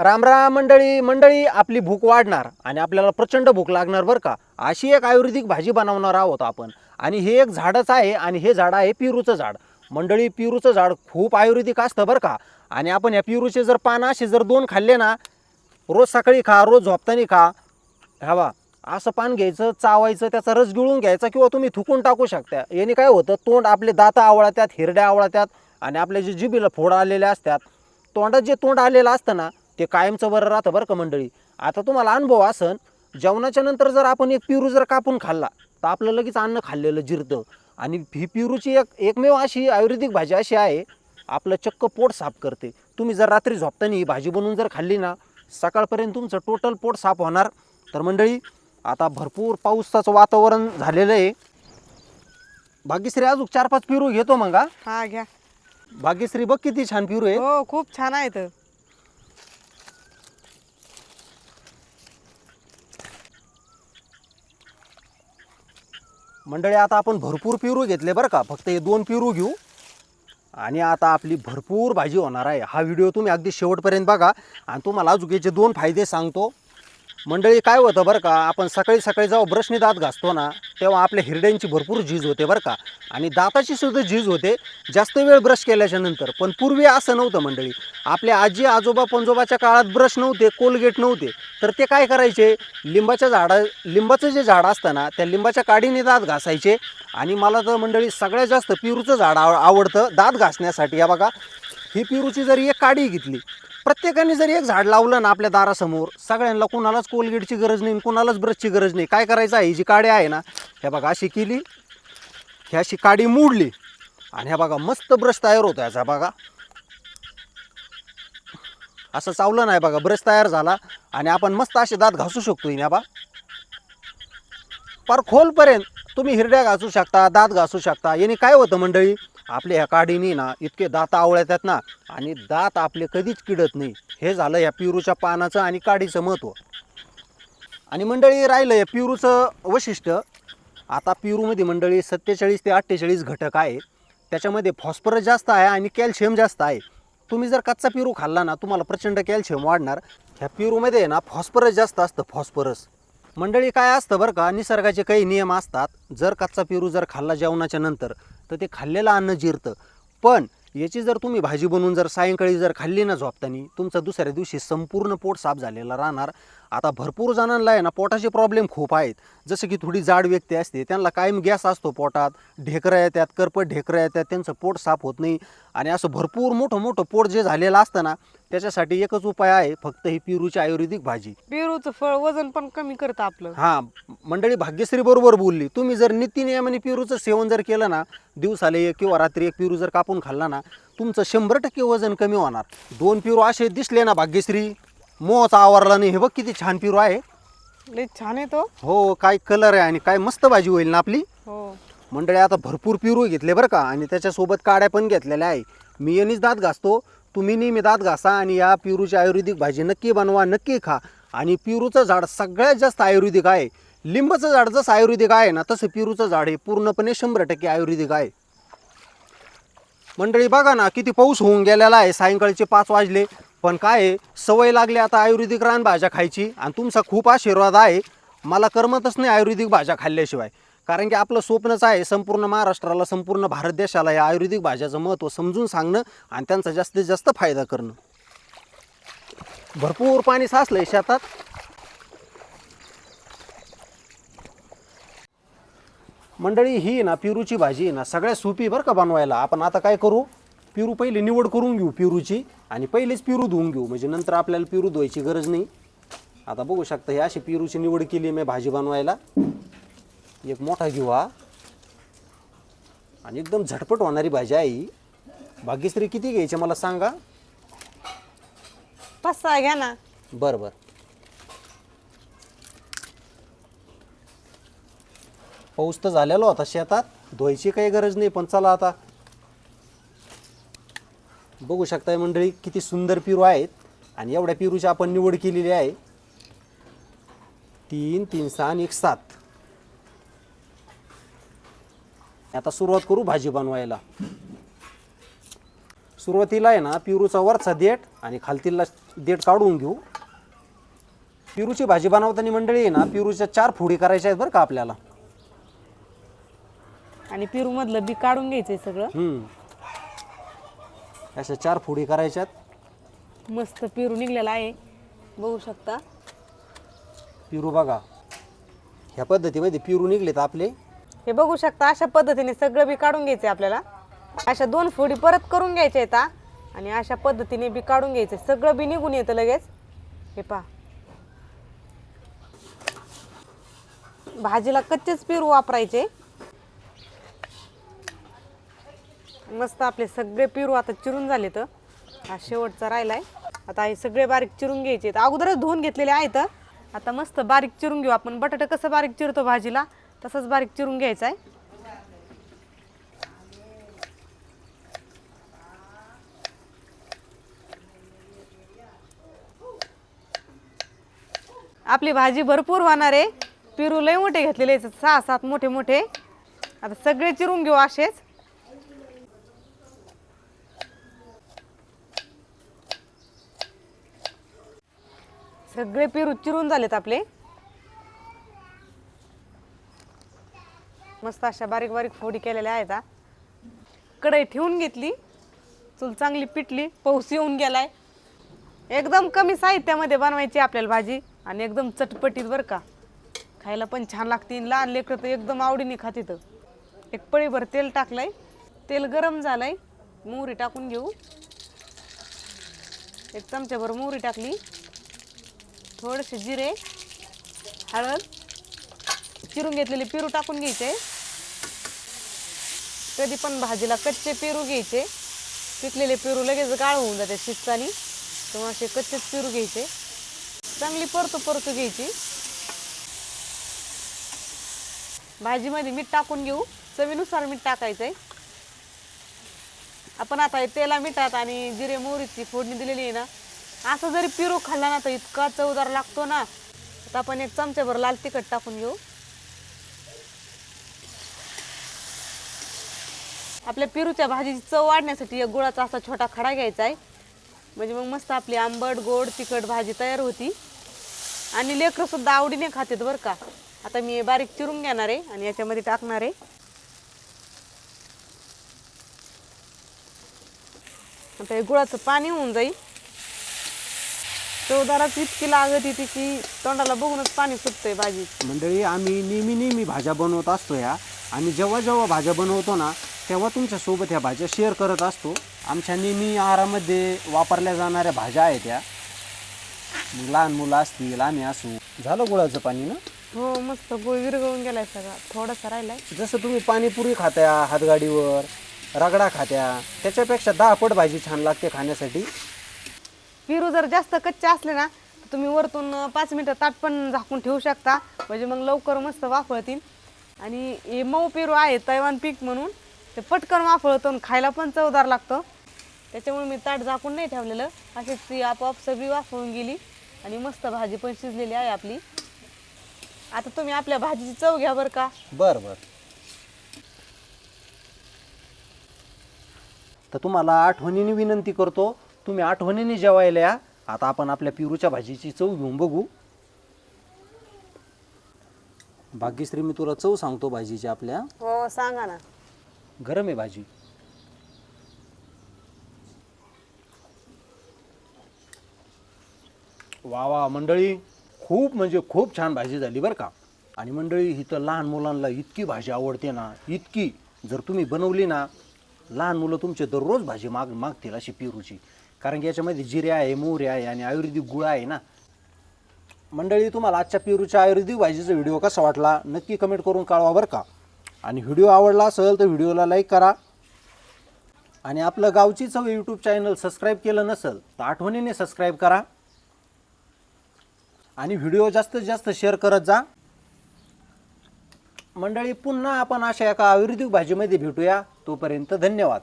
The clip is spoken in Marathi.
रामराम मंडळी मंडळी आपली भूक वाढणार आणि आपल्याला प्रचंड भूक लागणार बरं का. अशी एक आयुर्वेदिक भाजी बनवणार आहोत आपण. आणि हे एक झाडच आहे आणि हे झाड आहे पिरूचं झाड. मंडळी पिरूचं झाड खूप आयुर्वेदिक असतं बरं का. आणि आपण या पिरूचे जर पानं असे जर दोन खाल्ले ना रोज सकाळी खा रोज झोपताना खा. हवा असं पान घ्यायचं चावायचं त्याचा रस गिळून घ्यायचा किंवा तुम्ही थुकून टाकू शकता. याने काय होतं तोंड आपले दात आवळत्यात हिरड्या आवळत्यात आणि आपल्या जे जिबीला फोड आलेले असतात तोंडात जे तोंड आलेलं असतं ना ते कायमचं बरं राहतं बरं का मंडळी? आता तुम्हाला अनुभव असन जेवणाच्या नंतर जर आपण एक पिरू जर कापून खाल्ला तर आपलं लगेच अन्न खाल्लेलं जिरतं. आणि ही पिरूची एक एकमेव अशी आयुर्वेदिक भाजी अशी आहे आपलं चक्क पोट साफ करते. तुम्ही जर रात्री झोपताना ही भाजी बनवून जर खाल्ली ना सकाळपर्यंत तुमचं टोटल पोट साफ होणार. तर मंडळी आता भरपूर पावसाचं वातावरण झालेलं आहे. भाग्यश्री अजून चार पाच पिरू घेतो मग हा? हा घ्या. भाग्यश्री बघ किती छान पिरू आहे. हो खूप छान आहेत. मंडळी आता आपण भरपूर पिरू घेतले बरं का. फक्त हे दोन पिरू घेऊ. आणि आता आपली भरपूर भाजी होणार आहे. हा व्हिडिओ तुम्ही अगदी शेवटपर्यंत बघा. आणि तुम्हाला अजून याचे दोन फायदे सांगतो. मंडळी काय होतं बरं का आपण सकाळी सकाळी जेव्हा ब्रशने दात घासतो ना तेव्हा आपल्या हिरड्यांची भरपूर झीज होते बरं का. आणि दाताची सुद्धा झीज होते. जास्त वेळ ब्रश केल्याच्यानंतर. पण पूर्वी असं नव्हतं मंडळी. आपल्या आजी आजोबा पंजोबाच्या काळात ब्रश नव्हते कोलगेट नव्हते. तर ते काय करायचे? लिंबाच्या झाडा लिंबाचं जे झाड असतं ना त्या लिंबाच्या काडीने दात घासायचे आणि मला तर मंडळी सगळ्यात जास्त पिरूचं झाड आव आवडतं दात घासण्यासाठी. या बघा ही पिरूची जरी एक काडी घेतली प्रत्येकाने जरी एक झाड लावलं ना आपल्या दारासमोर सगळ्यांना कुणालाच कोलगेटची गरज नाही कुणालाच ब्रशची गरज नाही. काय करायचं? आहे ही जी काडी आहे ना हे बघा अशी केली ही अशी काडी मोडली आणि ह्या बघा मस्त ब्रश तयार होतो याचा बघा. असं चावलं नाही बघा. ब्रश तयार झाला आणि आपण मस्त असे दात घासू शकतो ह्या बा. पर खोलपर्यंत तुम्ही हिरड्या घासू शकता दात घासू शकता. याने काय होतं मंडळी? आपल्या ह्या काडीनी ना इतके दात आवळतात ना आणि दात आपले कधीच किडत नाही. हे झालं या पिरूच्या पानाचं आणि काडीचं महत्त्व आणि मंडळी राहिलं या पिरूचं वैशिष्ट्य. आता पिरूमध्ये मंडळी सत्तेचाळीस ते अठ्ठेचाळीस घटक आहे. त्याच्यामध्ये फॉस्फरस जास्त आहे आणि कॅल्शियम जास्त आहे. तुम्ही जर कच्चा पिरू खाल्ला ना तुम्हाला प्रचंड कॅल्शियम वाढणार. ह्या पिरूमध्ये आहे ना फॉस्फरस जास्त असतं फॉस्फरस. मंडळी काय असतं बरं का निसर्गाचे काही नियम असतात. जर कच्चा पेरू जर खाल्ला जेवणाच्या नंतर तर ते खाल्लेलं अन्न जिरतं. पण याची जर तुम्ही भाजी बनवून जर सायंकाळी जर खाल्ली ना झोपतानी तुमचा दुसऱ्या दिवशी संपूर्ण पोट साफ झालेला राहणार. आता भरपूर जणांना आहे ना पोटाचे प्रॉब्लेम खूप आहेत. जसं की थोडी जाड व्यक्ती असते त्यांना कायम गॅस असतो पोटात. ढेकरं येतात करपट ढेकरं येतात त्यांचं पोट साफ होत नाही. आणि असं भरपूर मोठं मोठं पोट जे झालेलं असतं ना त्याच्यासाठी एकच उपाय आहे फक्त ही पिरूची आयुर्वेदिक भाजी. पेरूचं फळ वजन पण कमी करतं आपलं. हा मंडळी भाग्यश्री बरोबर बोलली. तुम्ही जर नित्यनियमाने पिरूचं सेवन जर केलं ना दिवसाला एक किंवा रात्री एक पिरू जर कापून खाल्ला ना तुमचं शंभर टक्के वजन कमी होणार. दोन पिरू असे दिसले ना भाग्यश्री मोहचा आवरला नाही. हे बघ किती छान पिरू आहे. लय छान येतो हो काय कलर आहे आणि काय मस्त भाजी होईल ना आपली. हो. मंडळी आता भरपूर पिरू घेतले बरं का आणि त्याच्यासोबत काड्या पण घेतलेल्या आहे. मी यांनीच दात घासतो. तुम्ही नेहमी दात घासा आणि या पिरूची आयुर्वेदिक भाजी नक्की बनवा नक्की खा. आणि पिरूचं झाड सगळ्यात जास्त आयुर्वेदिक आहे. लिंबाचं झाड जसं आयुर्वेदिक आहे ना तसं पिरूचं झाड हे पूर्णपणे शंभर टक्के आयुर्वेदिक आहे. मंडळी बघा ना किती पाऊस होऊन गेलेला आहे. सायंकाळचे पाच वाजले. पण काय आहे, सवय लागली आता आयुर्वेदिक रान भाज्या खायची. आणि तुमचा खूप आशीर्वाद आहे. मला करमतच नाही आयुर्वेदिक भाज्या खाल्ल्याशिवाय. कारण की आपलं स्वप्नच आहे संपूर्ण महाराष्ट्राला संपूर्ण भारत देशाला या आयुर्वेदिक भाज्याचं महत्त्व समजून सांगणं आणि त्यांचा जास्तीत जास्त फायदा करणं. भरपूर पाणी साचलंय शेतात. मंडळी ही ना पिरूची भाजी आहे ना सगळ्या सोपी बरं का बनवायला. आपण आता काय करू? पिरू पहिले निवड करून घेऊ पिरूची आणि पहिलेच पिरू धुवून घेऊ. म्हणजे नंतर आपल्याला पिरू धुवायची गरज नाही. आता बघू शकता ही अशी पिरूची निवड केली मी भाजी बनवायला. एक मोठा हा आणि एकदम झटपट होणारी भाजी आहे ही. भाग्यश्री किती घ्यायची मला सांगा? पाच सहा घ्या ना. बरं बरं. पाऊस तर झालेला होता शेतात. धुवायची काही गरज नाही पण चला आता. बघू शकताय मंडळी किती सुंदर पिरू आहेत. आणि एवढ्या पिरूची आपण निवड केलेली आहे. तीन तीन सहा आणि एक सात. आता सुरुवात करू भाजी बनवायला. सुरुवातीला आहे ना पिरूचा वरचा देठ आणि खालतीला देठ काढून घेऊ. पिरूची भाजी बनवताना मंडळी आहे ना पिरूच्या चार फोडी करायच्या आहेत बरं का आपल्याला. आणि पेरू मधलं बी काढून घ्यायचंय सगळं. हम्म. अशा चार फोडी करायच्यात. मस्त पेरू निघलेला आहे. बघू शकता. पिरू बघा. ह्या पद्धतीमध्ये पिरू निघलेत आपले. हे बघू शकता अशा पद्धतीने सगळं बी काढून घ्यायचं आपल्याला. अशा दोन फोडी परत करून घ्यायच्या आहेत आणि अशा पद्धतीने बी काढून घ्यायचं सगळं बी निघून येतं लगेच. हे पहा. भाजीला कच्चेच पेरू वापरायचे. मस्त आपले सगळे पेरू आता चिरून झाले तर हा शेवटचा राहिलाय. आता हे सगळे बारीक चिरून घ्यायचे अगोदरच धुवून घेतलेले आहेत आता मस्त बारीक चिरून घेऊ आपण. बटाटा कसं बारीक चिरतो भाजीला? तसंच बारीक चिरून घ्यायचं आहे. आपली भाजी भरपूर होणार आहे. पेरू लय मोठे घेतलेले आहेत. सहा सात मोठे मोठे. आता सगळे चिरून घेऊ असेच. सगळे पेरू चिरून झालेत आपले. मस्त अशा बारीक बारीक फोडी केलेल्या आहेत हा. कढई ठेवून घेतली. चूल चांगली पिटली. पाऊस येऊन गेलाय. एकदम कमी साहित्यामध्ये बनवायची आपल्याला भाजी. आणि एकदम चटपटीत बरं का. खायला पण छान लागते. लहान लेकरं तर एकदम आवडीने खात इथं. एक पळीभर तेल टाकलंय. तेल गरम झालंय. मोहरी टाकून घेऊ. एक चमच्याभर मोहरी टाकली. थोडेसे जिरे हळद चिरून घेतलेले पेरू टाकून घ्यायचे. कधी पण भाजीला कच्चे पेरू घ्यायचे. पिकलेले पेरू लगेच गाळ होऊन जाते शिजतानी. तेव्हा असे कच्चेच पेरू घ्यायचे. चांगली परतू परतू घ्यायची. भाजीमध्ये मीठ टाकून घेऊ. चवीनुसार मीठ टाकायचंय. आपण आता तेला मिठात आणि जिरे मोहरीची फोडणी दिलेली आहे ना असं जरी पिरू खाल्ला ना तर इतका चवदार लागतो ना. आता आपण एक चमच्याभर लाल तिखट टाकून घेऊ. आपल्या पेरूच्या भाजीची चव वाढण्यासाठी एक गुळाचा असा छोटा खडा घ्यायचा आहे. म्हणजे मग मस्त आपली आंबट गोड तिखट भाजी तयार होती. आणि लेकरंसुद्धा आवडीने खातात बरं का. आता मी बारीक चिरून घेणार आहे आणि याच्यामध्ये टाकणार आहे. आता हे गुळाचं पाणी होऊन जाईल. चवदाराच इतकी लागत येते की तोंडाला बघूनच पाणी सुटतंय भाजी. मंडळी आम्ही नेहमी नेहमी भाज्या बनवत असतो ह्या आणि जेव्हा जेव्हा भाज्या बनवतो ना तेव्हा तुमच्यासोबत ह्या भाज्या शेअर करत असतो. आमच्या नेहमी आहारामध्ये वापरल्या जाणाऱ्या भाज्या आहेत त्या लहान मुलं असतील आम्ही असू. झालं गुळाचं पाणी ना? हो मस्त गुळ विरगळून गेलाय सगळा. थोडासा राहिलाय. जसं तुम्ही पाणीपुरी खात्या हातगाडीवर रगडा खात्या त्याच्यापेक्षा दहा पट भाजी छान लागते खाण्यासाठी. पेरू जर जास्त कच्चे असले ना तर तुम्ही वरतून पाच मिनिटं ताट पण झाकून ठेवू शकता. म्हणजे मग लवकर मस्त वाफळतील. आणि हे मऊ पेरू आहे तैवान पीक म्हणून. ते पटकन वाफळतं आणि खायला पण चवदार लागतं. त्याच्यामुळे मी ताट झाकून नाही ठेवलेलं. अशीच ती आपोआप सगळी वाफळून गेली आणि मस्त भाजी पण शिजलेली आहे आपली. आता तुम्ही आपल्या भाजीची चव घ्या बरं का. बरं बरं. तर तुम्हाला आठवणीने विनंती करतो तुम्ही आठवणीने जेवायला या. आता आपण आपल्या पिरूच्या भाजीची चव घेऊन बघू. भाग्यश्री मी तुला चव सांगतो भाजीची आपल्या. हो सांगा ना. गरम आहे भाजी. वा वा मंडळी खूप म्हणजे खूप छान भाजी झाली बरं का. आणि मंडळी इथं लहान मुलांना इतकी भाजी आवडते ना इतकी. जर तुम्ही बनवली ना लहान मुलं तुमचे दररोज भाजी माग मागतील अशी पेरूची. कारण की याच्यामध्ये जिरे आहे मोहरे आहे आणि आयुर्वेदिक गुळ आहे ना. मंडळी तुम्हाला आजच्या पेरूच्या आयुर्वेदिक भाजीचा व्हिडिओ कसा वाटला नक्की कमेंट करून कळवा बरं का. आणि व्हिडिओ आवडला असेल तर व्हिडिओला लाईक करा. आणि आपलं गावची चव यूट्यूब चॅनल सबस्क्राईब केलं नसेल तर आठवणीने सबस्क्राईब करा. आणि व्हिडिओ जास्तीत जास्त शेअर करत जा. मंडळी पुन्हा आपण अशा एका आयुर्वेदिक भाजीमध्ये भेटूया. तोपर्यंत धन्यवाद.